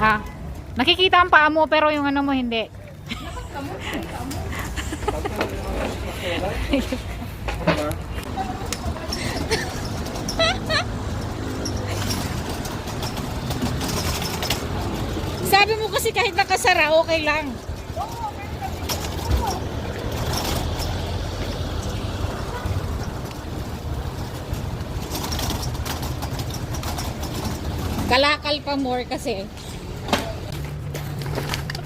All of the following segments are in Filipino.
Ah, nakikita ang paa mo pero yung ano mo hindi. Sabi mo kasi kahit nakasara, okay lang. Kalakal pa more kasi.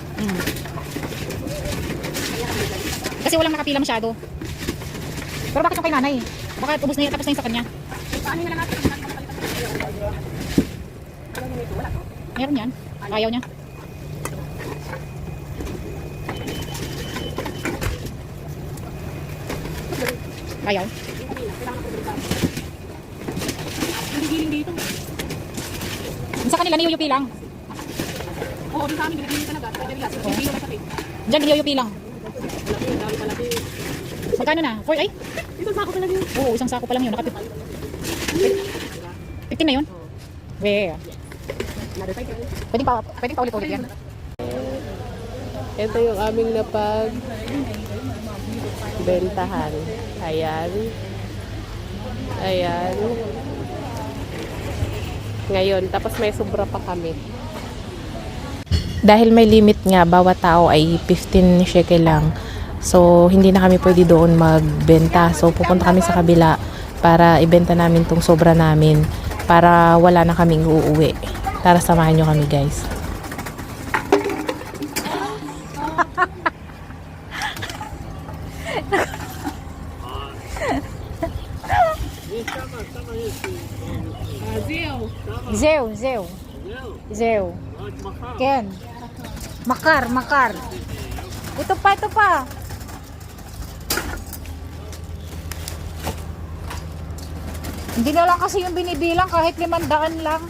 Hmm. Hmm. Kasi walang nakapila masyado. Pero bakit yung kay nanay? Baka ubos na yun, tapos na yun sa kanya. Meron yan. Ayaw niya. Ayaw. Sa kanila niyuyupi lang. Oo, di sa amin, ginagili talaga. Sa video na sabi. Diyan niyuyupi lang. Magkano na? Four, ay? Ito sa ako talaga yun. Oo, isang sako pa lang yun. Naka 15 na yun? We. Pwede pa, pwede pa ulit-ulit yan. Ito yung aming napag bentahan. Ayan. Ayan. Ngayon, tapos may sobra pa kami. Dahil may limit nga, bawat tao ay 15 shekel lang. So, hindi na kami pwede doon magbenta. So, pupunta kami sa kabila para ibenta namin tong sobra namin para wala na kaming uuwi. Tara, samahan nyo kami guys. Zew, zew. Zew. Ken. Makar, makar. Ito pa, ito pa. Hindi na lang kasi yung binibilang kahit limandaan lang.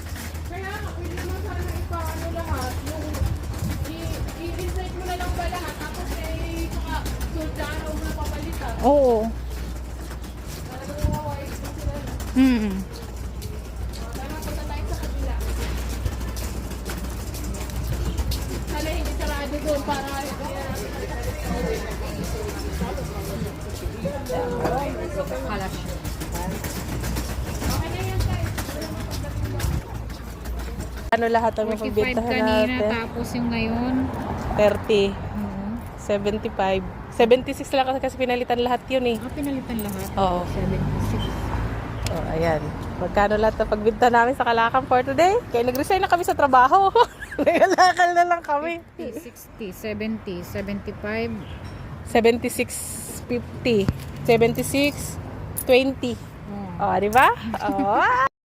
Kaya pwede naman sana ipaano lahat. Yung i-recite mo na lang ba lahat? Tapos eh, saka soldano mo papalitan. Oo. Talagang wawawa eh. Sila, Hmm. Doon para Ano lahat ang 45 mapagbentahan kanina, natin? tapos yung ngayon. 30, Oo. 75. 76 lang kasi pinalitan lahat yun eh. Ah, pinalitan lahat. Oo. 76. Oh, ayan. Magkano lahat na pagbenta namin sa Kalakan for today? Kaya nag-resign na kami sa trabaho. Nagalakal na lang kami. 50, 60, 70, 75. 76.50. 76, 20. Oh. Oh, di ba? Oh,